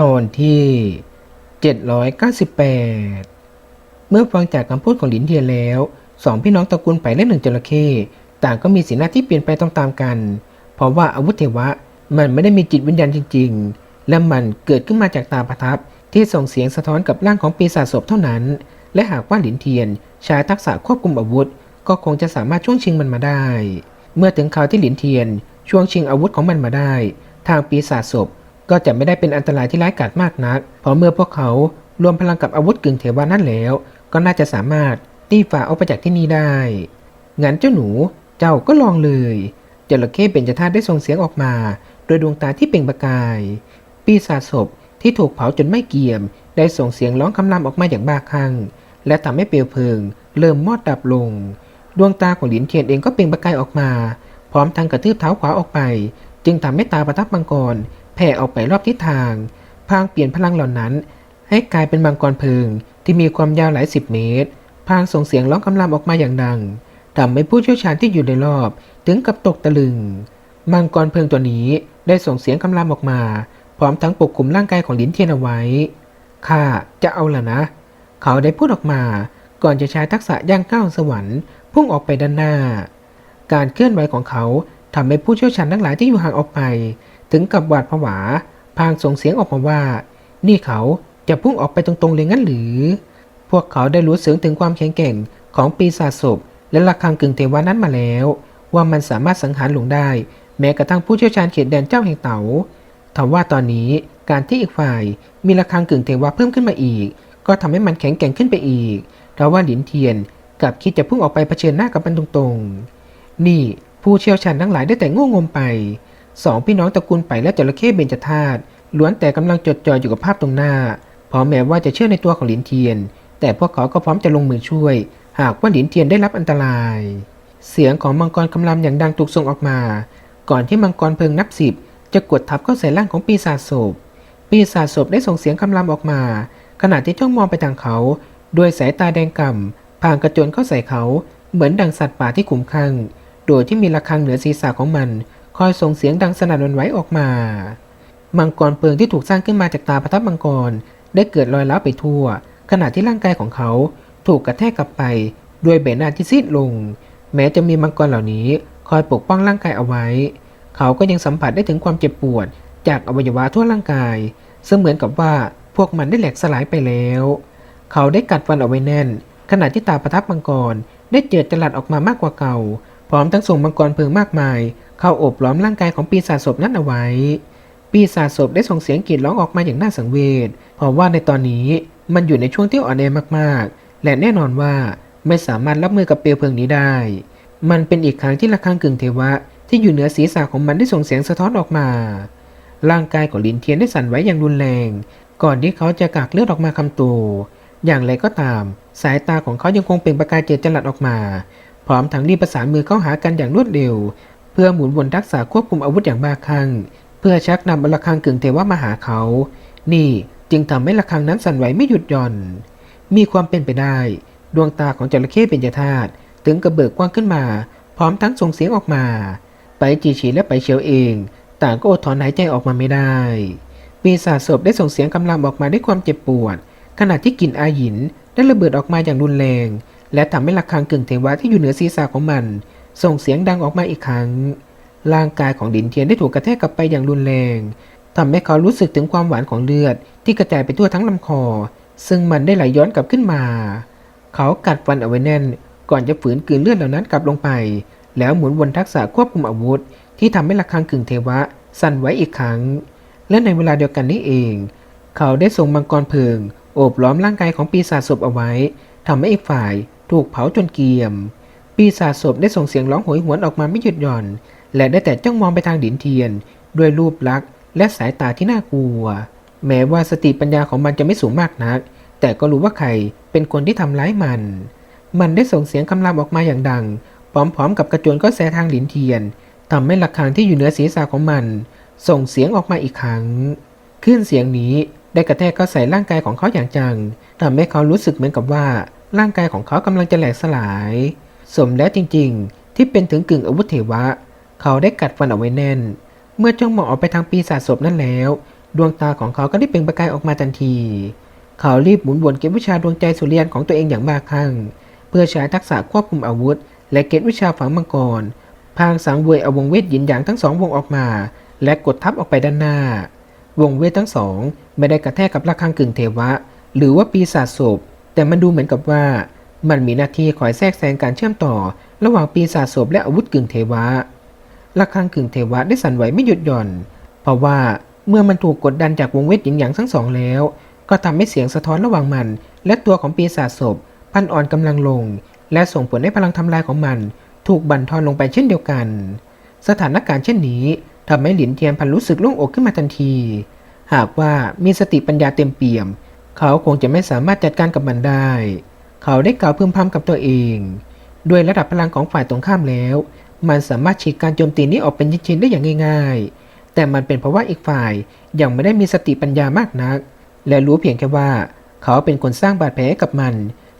ตอนที่ 798 เมื่อฟังจากคำพูดของหลินเทียนแล้ว สองพี่น้องตระกูลไปและหนึ่งจระเข้ต่างก็มีสีหน้าที่เปลี่ยนไปตามๆกัน เพราะว่าอาวุธเทวะมันไม่ได้มีจิตวิญญาณจริง ๆ และมันเกิดขึ้นมาจากตาประทับที่ส่งเสียงสะท้อนกับร่างของปีศาจศพเท่านั้น และหากว่าหลินเทียนใช้ทักษะควบคุมอาวุธ ก็คงจะสามารถช่วงชิงมันมาได้ เมื่อถึงคราวที่หลินเทียนช่วงชิงอาวุธของมันมาได้ ทางปีศาจศพ ก็จะไม่ได้เป็นอันตรายที่ร้ายกาจมากนัก เพราะเมื่อพวกเขารวมพลังกับอาวุธกึ่งเทวานั่นแล้ว ก็น่าจะสามารถตีฝ่าออกไปจากที่นี่ได้ งั้นเจ้าหนู เจ้าก็ลองเลย จระเข้เบญจธาตุได้ส่งเสียงออกมา โดยดวงตาที่เปล่งประกาย ปีศาจศพที่ถูกเผาจนไม่เกรียม ได้ส่งเสียงร้องคำรามออกมาอย่างบ้าคลั่ง และทำให้เปลวเพลิง เริ่มมอดดับลง ดวงตาของหลินเทียนเองก็เปล่งประกายออกมา พร้อมทั้งกระทืบเท้าขวาออกไป จึงทำให้ตาประทับมังกร แผ่ออกไปรอบทิศทาง พางเปลี่ยนพลังเหล่านั้น ให้กลายเป็นมังกรเพลิงที่มีความยาวหลายสิบเมตร พางส่งเสียงร้องคำรามออกมาอย่างดังทำให้ผู้เชี่ยวชาญที่อยู่ในรอบถึงกับตกตะลึง มังกรเพลิงตัวนี้ได้ส่งเสียงคำรามออกมา พร้อมทั้งปกคลุมร่างกายของลินเทียนเอาไว้ ข้าจะเอาล่ะนะ เขาได้พูดออกมา ก่อนจะใช้ทักษะย่างก้าวสวรรค์พุ่งออกไปด้านหน้า การเคลื่อนไหวของเขาทำให้ผู้เชี่ยวชาญทั้งหลายที่อยู่ห่างออกไป ถึงกับหวาดผวา พางส่งเสียงออกมาว่า นี่เขาจะพุ่งออกไปตรงๆเลยงั้นหรือ พวกเขาได้รู้สึกถึงความแข็งแกร่งของปีศาจศพ และระฆังกึ่งเทวานั้นมาแล้ว ว่ามันสามารถสังหารหลงได้ แม้กระทั่งผู้เชี่ยวชาญเขตแดนเจ้าแห่งเต๋าทว่าตอนนี้การที่อีกฝ่ายมีระฆังกึ่งเทวาเพิ่มขึ้นมาอีก ก็ทำให้มันแข็งแกร่งขึ้นไปอีกเพราะว่าหลินเทียนกับคิดจะพุ่งออกไปเผชิญหน้ากับมันตรงๆ นี่ผู้เชี่ยวชาญทั้งหลายได้แต่โง่งมไป สองพี่น้องตระกูลไปและจระเข้เบญจธาตุล้วนแต่กำลังจดจ่ออยู่กับภาพตรงหน้า พราะแม้ว่าจะเชื่อในตัวของหลินเทียน แต่พวกเขาก็พร้อมจะลงมือช่วย หากว่าหลินเทียนได้รับอันตราย เสียงของมังกรคำรามอย่างดังถูกส่งออกมา ก่อนที่มังกรเพลิงนับสิบจะกดทับเข้าใส่ร่างของปีศาจศพ ปีศาจศพได้ส่งเสียงคำรามออกมา ขณะที่จ้องมองไปทางเขาด้วยสายตาแดงก่ำพางกระโจนเข้าใส่เขา เหมือนดังสัตว์ป่าที่ขุมขัง โดยที่มีระฆังเหนือศีรษะของมัน คอยส่งเสียงดังสนั่นวันไหวออกมา มังกรเปิงที่ถูกสร้างขึ้นมาจากตาประทับมังกร ได้เกิดรอยร้าวไปทั่ว ขณะที่ร่างกายของเขาถูกกระแทกกลับไปด้วยใบหน้าที่ซีดลง แม้จะมีมังกรเหล่านี้คอยปกป้องร่างกายเอาไว้ เขาก็ยังสัมผัสได้ถึงความเจ็บปวด จากอวัยวะทั่วร่างกาย เสมือนกับว่าพวกมันได้แหลกสลายไปแล้ว เขาได้กัดฟันเอาไว้แน่น ขณะที่ตาประทับมังกรได้เจิดจรัดออกมามากกว่าเก่า ร้อมทั้งส่งมังกรเพลิงมากมาย เข้าอบล้อมร่างกายของปีศาจศพนั้นเอาไว้ ปีศาจศพได้ส่งเสียงกรีดร้องออกมาอย่างน่าสังเวชเพราะว่าในตอนนี้มันอยู่ในช่วงที่อ่อนแอมากๆ และแน่นอนว่าไม่สามารถรับมือกับเปลวเพลิงนี้ได้ มันเป็นอีกครั้งที่ระฆังกึ่งเทวะที่อยู่เหนือศีรษะของมันได้ส่งเสียงสะท้อนออกมา ร่างกายของลินเทียนได้สั่นไหวอย่างรุนแรง ก่อนที่เขาจะกากเลือดออกมาคำตัวอย่างไรก็ตาม สายตาของเขายังคงเปล่งประกายเจิดจรัสออกมา พร้อมทั้งรีบประสานมือเข้าหากันอย่างรวดเร็ว เพื่อหมุนวนทักษะควบคุมอาวุธอย่างบ้าคลั่งเพื่อชักนำระฆังกึ่งเทวะมาหาเขา นี่จึงทำให้ระฆังนั้นสั่นไหวไม่หยุดหย่อน มีความเป็นไปได้ ดวงตาของจระเข้เป็นยธาตุถึงกระเบิกกว้างขึ้นมา พร้อมทั้งส่งเสียงออกมา ไปจีฉีและไปเฉียวเอง ต่างก็อดถอนหายใจออกมาไม่ได้ปีศาจศพได้ส่งเสียงกำลังออกมาด้วยความเจ็บปวด ขณะที่กลิ่นอาหยินได้ระเบิดออกมาอย่างรุนแรง และทำให้ระฆังกึ่งเทวะที่อยู่เหนือศีรษะของมัน ส่งเสียงดังออกมาอีกครั้ง ร่างกายของดินเทียนได้ถูกกระแทกกลับไปอย่างรุนแรงทำให้เขารู้สึกถึงความหวานของเลือดที่กระจายไปทั่วทั้งลำคอ ซึ่งมันได้ไหลย้อนกลับขึ้นมา เขากัดฟันเอาไว้แน่น ก่อนจะฝืนกลืนเลือดเหล่านั้นกลับลงไป แล้วหมุนวนทักษะควบคุมอาวุธ ที่ทำให้ระฆังกึ่งเทวะ สั่นไหวอีกครั้ง และในเวลาเดียวกันนี้เอง เขาได้ส่งมังกรเพลิงโอบล้อมร่างกายของปีศาจศพเอาไว้ทำให้อีกฝ่าย ถูกเผาจนเกรียม ปีศาจศพได้ส่งเสียงร้องโหยหวนออกมาไม่หยุดหย่อน และได้แต่จ้องมองไปทางดินเทียน ด้วยรูปลักษณ์และสายตาที่น่ากลัว แม้ว่าสติปัญญาของมันจะไม่สูงมากนัก แต่ก็รู้ว่าใครเป็นคนที่ทำร้ายมัน มันได้ส่งเสียงคำรามออกมาอย่างดัง พร้อมๆ กับกระโจนก็แสทางหลินเทียนทำให้ระฆังที่อยู่เหนือศีรษะของมัน ส่งเสียงออกมาอีกครั้งคลื่นเสียงนี้ได้กระแทกเข้าใส่ร่างกายของเขาอย่างจังทำให้เขารู้สึกเหมือนกับว่า ร่างกายของเขากำลังจะแหลกสลาย สมแล้วจริงๆ ที่เป็นถึงกึ่งอาวุธเทวะ เขาได้กัดฟันเอาไว้แน่น เมื่อจ้องมองออกไปทางปีศาจศพนั่นแล้ว ดวงตาของเขาก็ได้เปล่งประกายออกมาทันที เขารีบหมุนวนเก็บวิชาดวงใจสุริยันของตัวเองอย่างบ้าคลั่งเพื่อใช้ทักษะควบคุมอาวุธ และเก็บวิชาฝังมังกรพางสังเวยเอาวงเวทหยินหยางทั้งสองวงออกมา และกดทับออกไปด้านหน้า วงเวททั้งสองไม่ได้กระแทกกับระฆังกึ่งเทวะ หรือว่าปีศาจศพ แต่มันดูเหมือนกับว่า มันมีหน้าที่คอยแทรกแซงการเชื่อมต่อ ระหว่างปีศาจศพและอาวุธกึ่งเทวะระฆังกึ่งเทวะได้สั่นไหวไม่หยุดหย่อน เพราะว่าเมื่อมันถูกกดดันจากวงเวทหยินหยางทั้งสองแล้ว ก็ทำให้เสียงสะท้อนระหว่างมัน และตัวของปีศาจศพพันอ่อนกำลังลง และส่งผลให้พลังทำลายของมัน ถูกบั่นทอนลงไปเช่นเดียวกัน สถานการณ์เช่นนี้ทำให้หลินเทียนพันรู้สึกโล่งอกขึ้นมาทันที หากว่ามีสติปัญญาเต็มเปี่ยม เขาคงจะไม่สามารถจัดการกับมันได้ เขาได้กล่าวพึมพำกับตัวเอง ด้วยระดับพลังของฝ่ายตรงข้ามแล้ว มันสามารถฉีกการโจมตีนี้ออกเป็นชิ้นๆได้อย่างง่าย ๆ แต่มันเป็นเพราะว่าอีกฝ่ายยังไม่ได้มีสติปัญญามากนัก และรู้เพียงแค่ว่า เขาเป็นคนสร้างบาดแผลกับมัน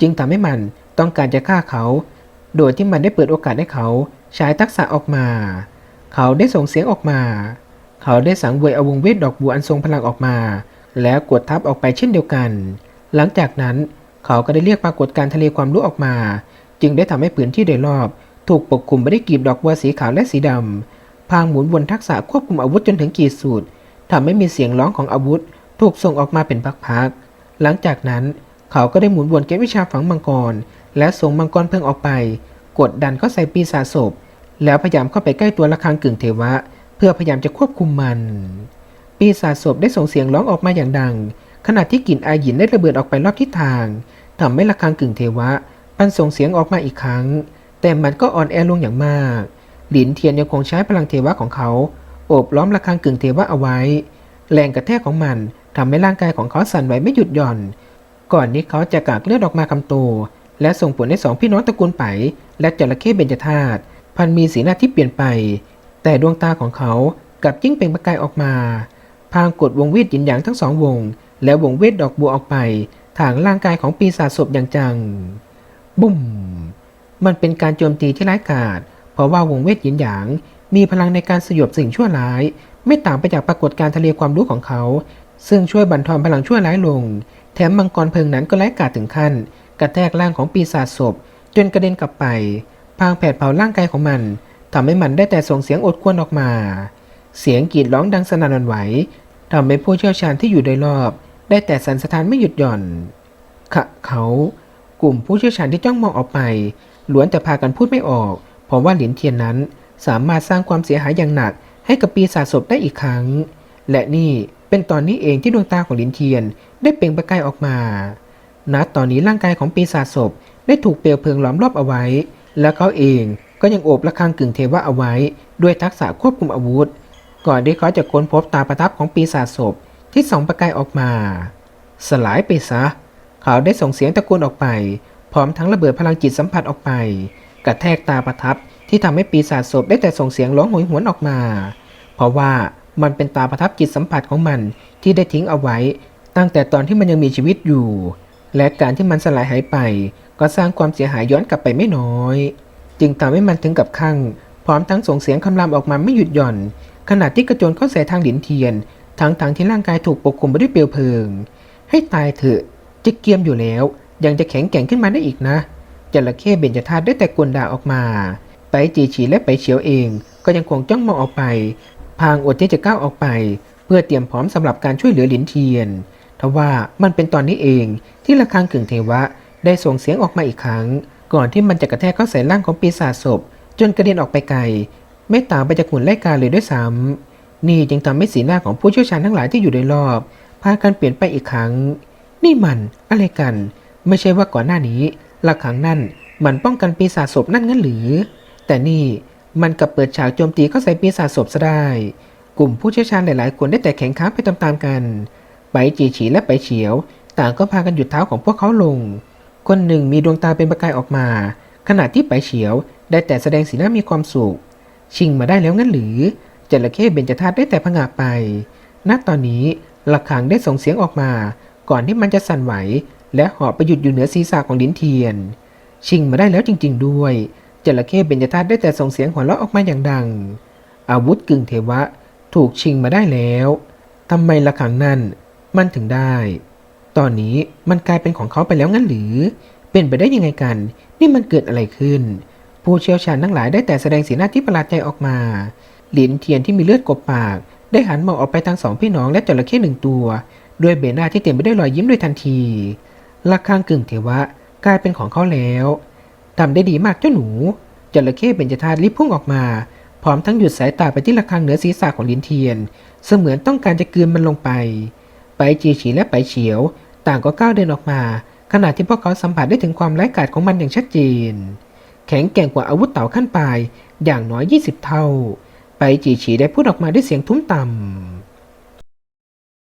จึงทำให้มันต้องการจะฆ่าเขา โดยที่มันได้เปิดโอกาสให้เขาใช้ทักษะออกมา เขาได้ส่งเสียงออกมา เขาได้สังเวยอาวงเวทดอกบัวอันทรงพลังออกมา แล้วกดทับออกไปเช่นเดียวกัน หลังจากนั้นเขาก็ได้เรียกปรากฏการทะเลความรู้ออกมา จึงได้ทำให้พื้นที่โดยรอบ ถูกปกคลุมไปด้วยกีบดอกบัวสีขาวและสีดำพางหมุนวนทักษะควบคุมอาวุธจนถึงขีดสุดทำให้มีเสียงร้องของอาวุธ ถูกส่งออกมาเป็นพักๆหลังจากนั้นเขาก็ได้หมุนวนเก็บวิชาฝังมังกร และส่งมังกรเพิ่งออกไป กดดันเข้าใส่ปีศาจศพ แล้วพยายามเข้าไปใกล้ตัวระฆังกึ่งเทวะ เพื่อพยายามจะควบคุมมัน ปีศาจศพได้ส่งเสียงร้องออกมาอย่างดัง ขณะที่กลิ่นอายหยินได้ระเบิดออกไปรอบทิศทางทำให้ระฆังกึ่งเทวะปันส่งเสียงออกมาอีกครั้ง แต่มันก็อ่อนแอลงอย่างมาก หลินเทียนยังคงใช้พลังเทวะของเขา โอบล้อมระฆังกึ่งเทวะเอาไว้ แรงกระแทกของมันทำให้ร่างกายของเขาสั่นไหวไม่หยุดหย่อน ก่อนที่เขาจะกากเลือดออกมาคำโต และส่งผลให้สองพี่น้องตระกูลไป และจระเข้เบญจธาตุพันมีสีหน้าที่เปลี่ยนไป แต่ดวงตาของเขากลับยิ่งเปล่งประกายออกมา พางกดวงเวทหยินหยางทั้งสองวง แล้ววงเวทดอกบัวออกไปทางร่างกายของปีศาจศพอย่างจัง บุ้ม มันเป็นการโจมตีที่ร้ายกาจเพราะว่าวงเวทหยินหยาง มีพลังในการสยบสิ่งชั่วร้าย ไม่ต่างไปจากปรากฏการทะเลความรู้ของเขา ซึ่งช่วยบั่นทอนพลังชั่วร้ายลง แถมมังกรเพลิงนั้นก็ร้ายกาจถึงขั้น กระแทกร่างของปีศาจศพ จนกระเด็นกลับไป พางแผดเผาร่างกายของมันทำให้มันได้แต่ส่งเสียงอดควรออกมา เสียงกรีดร้องดังสนั่นหวั่นไหวทำให้ผู้เชี่ยวชาญที่อยู่โดยรอบ ได้แต่สันสะท้านไม่หยุดหย่อนขะเขากลุ่มผู้เชี่ยวชาญที่จ้องมองออกไปล้วนแต่พากันพูดไม่ออกเพราะว่าหรียญเทียนนั้นสามารถสร้างความเสียหายอย่างหนัก ให้กับปีศาจศพได้อีกครั้ง และนี่เป็นตอนนี้เองที่ดวงตาของหรียญเทียน ได้เปล่งประกายออกมาณตอนนี้ร่างกายของปีศาจศพ ได้ถูกเปลวเพลิงล้อมรอบเอาไว้ และเขาเองก็ยังโอบระฆังกึ่งเทวะเอาไว้ ด้วยทักษะควบคุมอาวุธ ก่อนที่เขาจะค้นพบตาประทับของปีศาจศพที่ส่องประกายออกมา สลายไปซะ เขาได้ส่งเสียงตะโกนออกไป พร้อมทั้งระเบิดพลังจิตสัมผัสออกไป กระแทกตาประทับที่ทำให้ปีศาจศพได้แต่ส่งเสียงร้องโหยหวนออกมา เพราะว่ามันเป็นตาประทับจิตสัมผัสของมันที่ได้ทิ้งเอาไว้ ตั้งแต่ตอนที่มันยังมีชีวิตอยู่ และการที่มันสลายหายไป ก็สร้างความเสียหายย้อนกลับไปไม่น้อย จึงทำให้มันถึงกับข้างพร้อมทั้งส่งเสียงคำรามออกมาไม่หยุดหย่อน ขณะที่กระโจนเข้าใส่ทางหลินเทียนทั้งทางๆที่ร่างกายถูกปกคลุมไปด้วยเปลวเพลิง ให้ตายเถอะจะเกียมอยู่แล้ว ยังจะแข็งแกร่งขึ้นมาได้อีกนะจระเข้เบญจธาตุได้แต่กลด่าออกมา ไปจีฉีและไปเฉียวเอง ก็ยังคงจ้องมองออกไป พางอดที่จะก้าวออกไป เพื่อเตรียมพร้อมสำหรับการช่วยเหลือหลินเทียนทว่ามันเป็นตอนนี้เองที่ระฆังกึ่งเทวะได้ส่งเสียงออกมาอีกครั้ง ก่อนที่มันจะกระแทกเข้าใส่ร่างของปีศาจศพ จนกระเด็นออกไปไกล ไม่ต่างไปจากหุ่นไล่กาเลยด้วยซ้ำนี่จึงทำให้สีหน้าของผู้เชี่ยวชาญทั้งหลายที่อยู่โดยรอบพากันเปลี่ยนไปอีกครั้ง นี่มันอะไรกัน ไม่ใช่ว่าก่อนหน้านี้ระฆังนั่นมันป้องกันปีศาจศพนั่นงั้นหรือ แต่นี่มันกลับเปิดฉากโจมตีเข้าใส่ปีศาจศพซะได้ กลุ่มผู้เชี่ยวชาญหลายๆ คนได้แต่แข็งค้างไปตามๆกัน ไปจีฉีและไปเฉียว ต่างก็พากันหยุดเท้าของพวกเขาลง คนหนึ่งมีดวงตาเป็นประกายออกมา ขณะที่ไปเฉียวได้แต่แสดงสีหน้ามีความสุข ชิงมาได้แล้วงั้นหรือจระเข้เบญจธาตุได้แต่ผงาไป ณ ตอนนี้ระฆังได้ส่งเสียงออกมา ก่อนที่มันจะสั่นไหว และหาะไปหยุดอยู่เหนือศีรษะของลิ้นเทียน ชิงมาได้แล้วจริง ๆ ด้วยจระเข้เบญจธาตุได้แต่ส่งเสียงหัวเราะออกมาอย่างดัง อาวุธกึ่งเทวะ ถูกชิงมาได้แล้วทำไมละครั้งนั้นมันถึงได้ ตอนนี้มันกลายเป็นของเขาไปแล้วงั้นหรือ เป็นไปได้ยังไงกัน นี่มันเกิดอะไรขึ้น ผู้เชี่ยวชาญทั้งหลายได้แต่แสดงสีหน้าที่ประหลาดใจออกมา หลินเทียนที่มีเลือดกบปาก ได้หันมองออกไปทางสองพี่น้องและจระเข้หนึ่งตัว ด้วยเบหน้าที่เต็มไปด้วยรอยยิ้มโดยทันทีละครังกึ่งเทวะกลายเป็นของเขาแล้วทำได้ดีมากเจ้าหนูจระเข้เบญจธาตุรีบพุ่งออกมา พร้อมทั้งหยุดสายตาไปที่ระฆังเหนือศีรษะของลินเทียน เสมือนต้องการจะกลืนมันลงไป ไปจีฉีและไปเฉียว ต่างก็ก้าวเดินออกมา ขณะที่พวกเขาสัมผัสได้ถึงความร้ายกาจของมันอย่างชัดเจน แข็งแกร่งกว่าอาวุธเต่าขั้นปลายอย่างน้อย 20 เท่า ไปจีฉีได้พูดออกมาด้วยเสียงทุ้มต่ำ